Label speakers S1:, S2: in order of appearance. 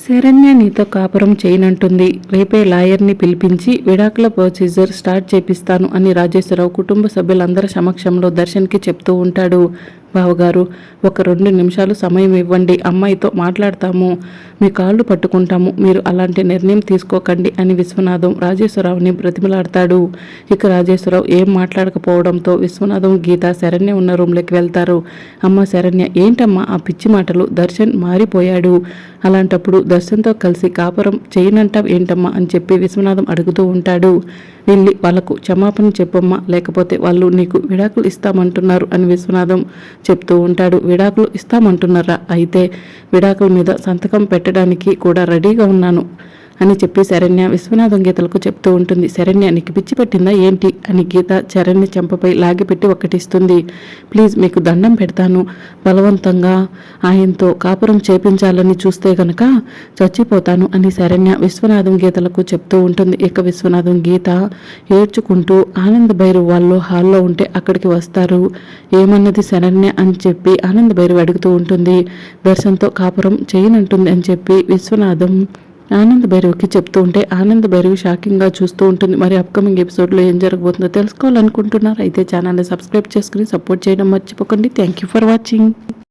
S1: శరణ్య నీతో కాపురం చేయనంటుంది. రేపే లాయర్ని పిలిపించి విడాకుల ప్రొసీజర్ స్టార్ట్ చేపిస్తాను అని రాజేశ్వరరావు కుటుంబ సభ్యులందరి సమక్షంలో దర్శన్కి చెప్తూ ఉంటాడు. బావగారు ఒక రెండు నిమిషాలు సమయం ఇవ్వండి అమ్మాయితో మాట్లాడతాము. మీ కాళ్ళు పట్టుకుంటాము మీరు అలాంటి నిర్ణయం తీసుకోకండి అని విశ్వనాథం రాజేశ్వరరావుని బ్రతిమలాడతాడు. ఇక రాజేశ్వరరావు ఏం మాట్లాడకపోవడంతో విశ్వనాథం గీత శరణ్య ఉన్న రూమ్లోకి వెళ్తారు. అమ్మ శరణ్య ఏంటమ్మా ఆ పిచ్చి మాటలు? దర్శన్ మారిపోయాడు. అలాంటప్పుడు దర్శన్తో కలిసి కాపురం చేయనంటావు ఏంటమ్మా అని చెప్పి విశ్వనాథం అడుగుతూ ఉంటాడు. వెళ్ళి వాళ్ళకు క్షమాపణ చెప్పమ్మా లేకపోతే వాళ్ళు నీకు విడాకులు ఇస్తామంటున్నారు అని విశ్వనాథం చెప్తూ ఉంటాడు. విడాకులు ఇస్తామంటున్నారా? అయితే విడాకుల మీద సంతకం పెట్టడానికి కూడా రెడీగా ఉన్నాను. అని చెప్పి శరణ్య విశ్వనాథం గీతలకు చెప్తూ ఉంటుంది. శరణ్య నీకు పిచ్చి పెట్టిందా? ఏంటి? అని గీత శరణ్య చెంపపై లాగిపెట్టి ఒక్కటిస్తుంది. ప్లీజ్ మీకు దండం పెడతాను. బలవంతంగా ఆయనతో కాపురం చేపించాలని చూస్తే గనక చచ్చిపోతాను అని శరణ్య విశ్వనాథం గీతలకు చెప్తూ ఉంటుంది. ఇక విశ్వనాథం గీత ఏడ్చుకుంటూ ఆనంద్ భైరు వాళ్ళు హాల్లో ఉంటే అక్కడికి వస్తారు. ఏమన్నది శరణ్య? అని చెప్పి ఆనంద్ భైరు అడుగుతూ ఉంటుంది. దర్శన్తో కాపురం చేయనంటుంది అని చెప్పి విశ్వనాథం ఆనంద్ భైరవ్కి చెప్తూ ఉంటే ఆనంద్ భైరవ్ షాకింగ్గా చూస్తూ ఉంటుంది. మరి అప్కమింగ్ ఎపిసోడ్లో ఏం జరగబోతుందో తెలుసుకోవాలనుకుంటున్నారు? అయితే ఛానల్ని సబ్స్క్రైబ్ చేసుకుని సపోర్ట్ చేయడం మర్చిపోకండి. Thank you for watching